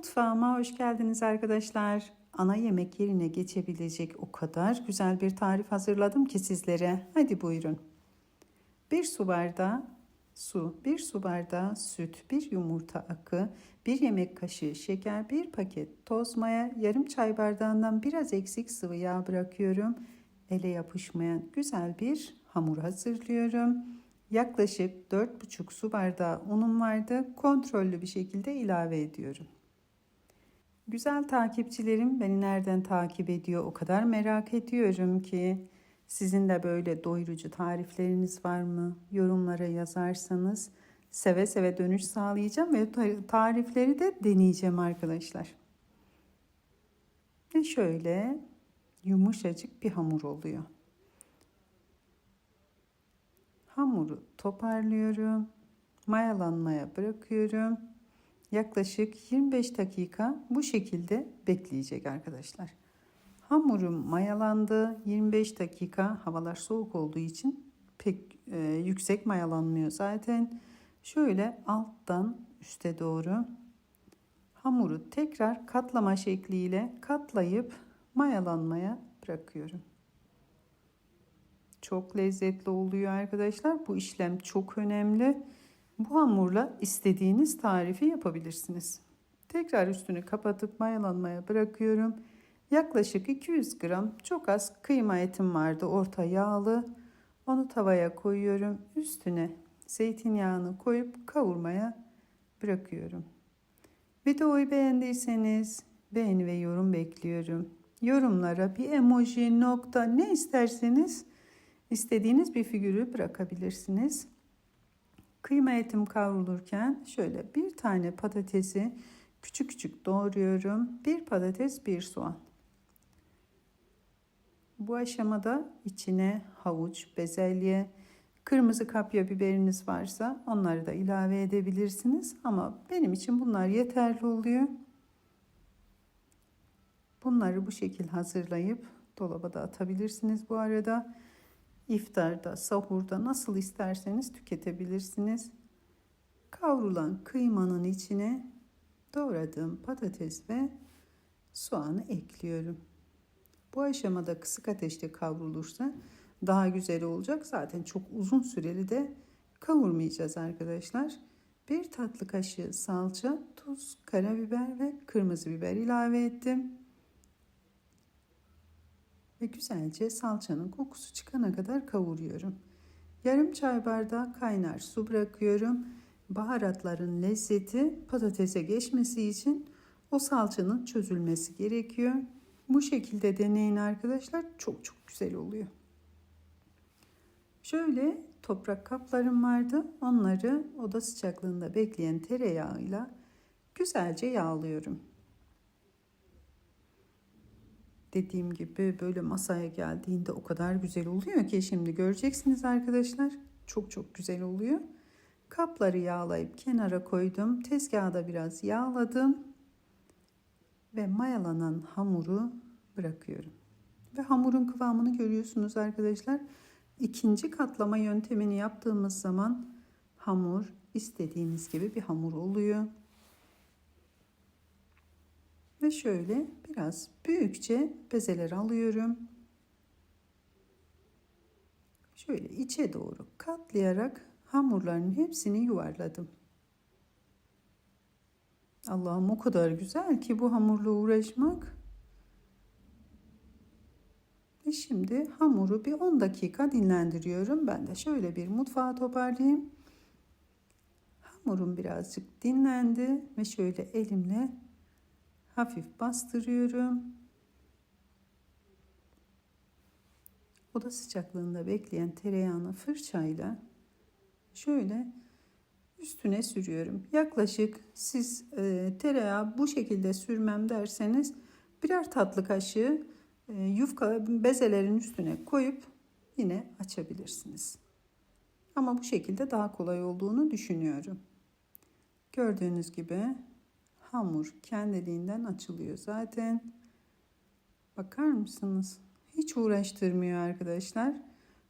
Mutfağıma hoş geldiniz arkadaşlar. Ana yemek yerine geçebilecek o kadar güzel bir tarif hazırladım ki sizlere. Hadi buyurun. Bir su bardağı su, bir su bardağı süt, bir yumurta akı, bir yemek kaşığı şeker, bir paket toz maya, yarım çay bardağından biraz eksik sıvı yağ bırakıyorum. Ele yapışmayan güzel bir hamur hazırlıyorum. Yaklaşık 4,5 su bardağı unum vardı. Kontrollü bir şekilde ilave ediyorum. Güzel takipçilerim beni nereden takip ediyor o kadar merak ediyorum ki sizin de böyle doyurucu tarifleriniz var mı? Yorumlara yazarsanız seve seve dönüş sağlayacağım ve tarifleri de deneyeceğim arkadaşlar. Ve şöyle yumuşacık bir hamur oluyor. Hamuru toparlıyorum. Mayalanmaya bırakıyorum. Yaklaşık 25 dakika bu şekilde bekleyecek arkadaşlar. Hamurum mayalandı. 25 dakika havalar soğuk olduğu için pek e, yüksek mayalanmıyor zaten. Şöyle alttan üste doğru hamuru tekrar katlama şekliyle katlayıp mayalanmaya bırakıyorum. Çok lezzetli oluyor arkadaşlar. Bu işlem çok önemli. Bu hamurla istediğiniz tarifi yapabilirsiniz. Tekrar üstünü kapatıp mayalanmaya bırakıyorum. Yaklaşık 200 gram çok az kıyma etim vardı orta yağlı. Onu tavaya koyuyorum. Üstüne zeytinyağını koyup kavurmaya bırakıyorum. Videoyu beğendiyseniz beğeni ve yorum bekliyorum. Yorumlara bir emoji, nokta ne isterseniz istediğiniz bir figürü bırakabilirsiniz. Kıyma etim kavrulurken şöyle bir tane patatesi küçük küçük doğruyorum. Bir patates, bir soğan. Bu aşamada içine havuç, bezelye, kırmızı kapya biberiniz varsa onları da ilave edebilirsiniz. Ama benim için bunlar yeterli oluyor. Bunları bu şekil hazırlayıp dolaba da atabilirsiniz bu arada iftarda, sahurda nasıl isterseniz tüketebilirsiniz. Kavrulan kıymanın içine doğradığım patates ve soğanı ekliyorum. Bu aşamada kısık ateşte kavrulursa daha güzel olacak. Zaten çok uzun süreli de kavurmayacağız arkadaşlar. Bir tatlı kaşığı salça, tuz, karabiber ve kırmızı biber ilave ettim ve güzelce salçanın kokusu çıkana kadar kavuruyorum. Yarım çay bardağı kaynar su bırakıyorum. Baharatların lezzeti patatese geçmesi için o salçanın çözülmesi gerekiyor. Bu şekilde deneyin arkadaşlar. Çok çok güzel oluyor. Şöyle toprak kaplarım vardı. Onları oda sıcaklığında bekleyen tereyağıyla güzelce yağlıyorum dediğim gibi böyle masaya geldiğinde o kadar güzel oluyor ki şimdi göreceksiniz arkadaşlar. Çok çok güzel oluyor. Kapları yağlayıp kenara koydum. Tezgahda biraz yağladım. Ve mayalanan hamuru bırakıyorum. Ve hamurun kıvamını görüyorsunuz arkadaşlar. İkinci katlama yöntemini yaptığımız zaman hamur istediğiniz gibi bir hamur oluyor. Ve şöyle biraz büyükçe bezeler alıyorum. Şöyle içe doğru katlayarak hamurların hepsini yuvarladım. Allah'ım o kadar güzel ki bu hamurla uğraşmak. Ve şimdi hamuru bir 10 dakika dinlendiriyorum. Ben de şöyle bir mutfağa toparlayayım. Hamurum birazcık dinlendi ve şöyle elimle hafif bastırıyorum. Oda sıcaklığında bekleyen tereyağını fırçayla şöyle üstüne sürüyorum. Yaklaşık siz e, tereyağı bu şekilde sürmem derseniz birer tatlı kaşığı e, yufka bezelerin üstüne koyup yine açabilirsiniz. Ama bu şekilde daha kolay olduğunu düşünüyorum. Gördüğünüz gibi hamur kendiliğinden açılıyor zaten. Bakar mısınız? Hiç uğraştırmıyor arkadaşlar.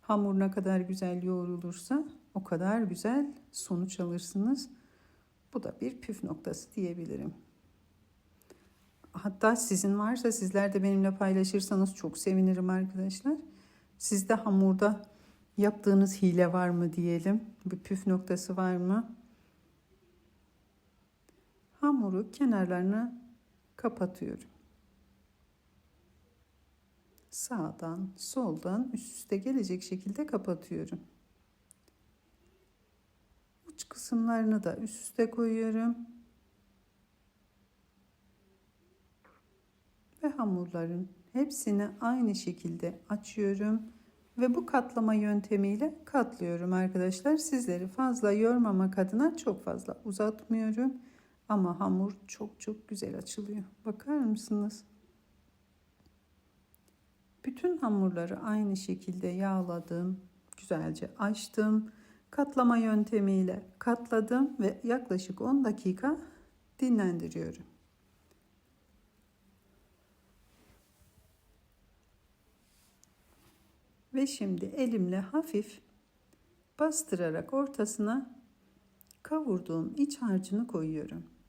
Hamur ne kadar güzel yoğrulursa o kadar güzel sonuç alırsınız. Bu da bir püf noktası diyebilirim. Hatta sizin varsa sizler de benimle paylaşırsanız çok sevinirim arkadaşlar. Sizde hamurda yaptığınız hile var mı diyelim. Bir püf noktası var mı? Hamuru kenarlarını kapatıyorum. Sağdan, soldan üst üste gelecek şekilde kapatıyorum. Uç kısımlarını da üst üste koyuyorum. Ve hamurların hepsini aynı şekilde açıyorum ve bu katlama yöntemiyle katlıyorum arkadaşlar. Sizleri fazla yormamak adına çok fazla uzatmıyorum. Ama hamur çok çok güzel açılıyor. Bakar mısınız? Bütün hamurları aynı şekilde yağladım. Güzelce açtım. Katlama yöntemiyle katladım ve yaklaşık 10 dakika dinlendiriyorum. Ve şimdi elimle hafif bastırarak ortasına kavurduğum iç harcını koyuyorum.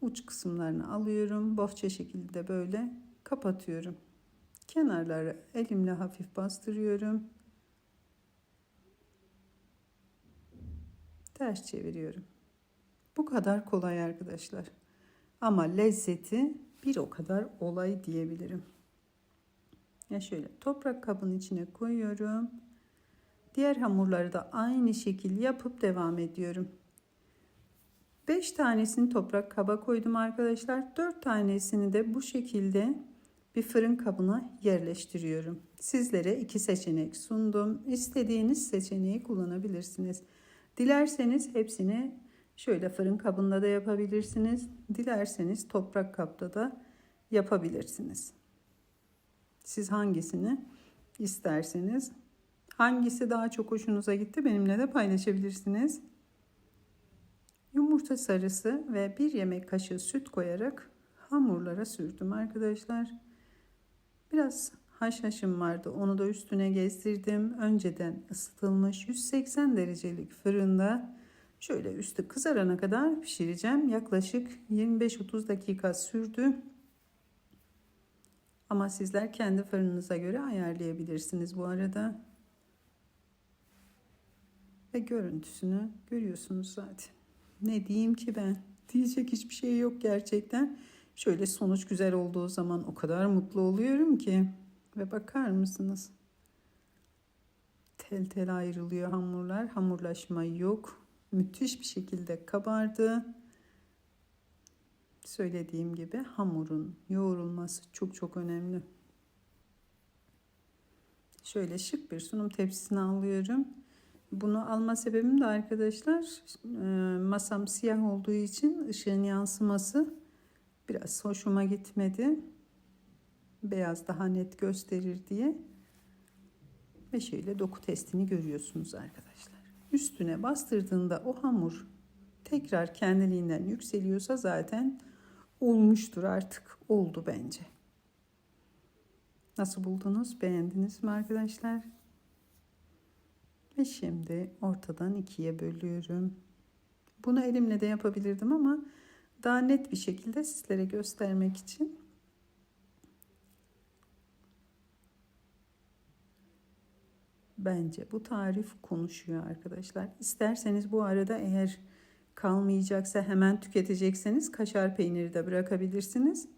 Uç kısımlarını alıyorum. Bohça şekilde böyle kapatıyorum. Kenarları elimle hafif bastırıyorum. Ters çeviriyorum. Bu kadar kolay arkadaşlar. Ama lezzeti bir o kadar olay diyebilirim. Ya şöyle toprak kabın içine koyuyorum. Diğer hamurları da aynı şekil yapıp devam ediyorum. 5 tanesini toprak kaba koydum arkadaşlar. 4 tanesini de bu şekilde bir fırın kabına yerleştiriyorum. Sizlere iki seçenek sundum. İstediğiniz seçeneği kullanabilirsiniz. Dilerseniz hepsini şöyle fırın kabında da yapabilirsiniz. Dilerseniz toprak kapta da yapabilirsiniz. Siz hangisini isterseniz, hangisi daha çok hoşunuza gitti benimle de paylaşabilirsiniz. Yumurta sarısı ve bir yemek kaşığı süt koyarak hamurlara sürdüm arkadaşlar. Biraz haşhaşım vardı. Onu da üstüne gezdirdim. Önceden ısıtılmış 180 derecelik fırında şöyle üstü kızarana kadar pişireceğim. Yaklaşık 25-30 dakika sürdü. Ama sizler kendi fırınınıza göre ayarlayabilirsiniz bu arada. Ve görüntüsünü görüyorsunuz zaten. Ne diyeyim ki ben? Diyecek hiçbir şey yok gerçekten. Şöyle sonuç güzel olduğu zaman o kadar mutlu oluyorum ki. Ve bakar mısınız? Tel tel ayrılıyor hamurlar. Hamurlaşma yok. Müthiş bir şekilde kabardı. Söylediğim gibi hamurun yoğrulması çok çok önemli. Şöyle şık bir sunum tepsisine alıyorum. Bunu alma sebebim de arkadaşlar e, masam siyah olduğu için ışığın yansıması biraz hoşuma gitmedi. Beyaz daha net gösterir diye. Ve şöyle doku testini görüyorsunuz arkadaşlar. Üstüne bastırdığında o hamur tekrar kendiliğinden yükseliyorsa zaten olmuştur artık. Oldu bence. Nasıl buldunuz? Beğendiniz mi arkadaşlar? Ve şimdi ortadan ikiye bölüyorum. Bunu elimle de yapabilirdim ama daha net bir şekilde sizlere göstermek için bence bu tarif konuşuyor arkadaşlar. İsterseniz bu arada eğer kalmayacaksa hemen tüketecekseniz kaşar peyniri de bırakabilirsiniz.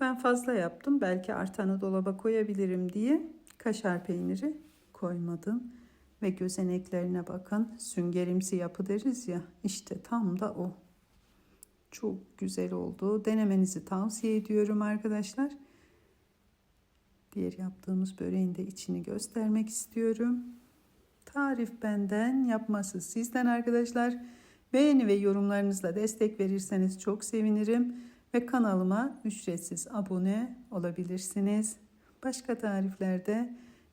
Ben fazla yaptım. Belki artanı dolaba koyabilirim diye kaşar peyniri koymadım. Ve gözeneklerine bakın. Süngerimsi yapı deriz ya. İşte tam da o. Çok güzel oldu. Denemenizi tavsiye ediyorum arkadaşlar. Diğer yaptığımız böreğin de içini göstermek istiyorum. Tarif benden, yapması sizden arkadaşlar. Beğeni ve yorumlarınızla destek verirseniz çok sevinirim. Ve kanalıma ücretsiz abone olabilirsiniz. Başka tariflerde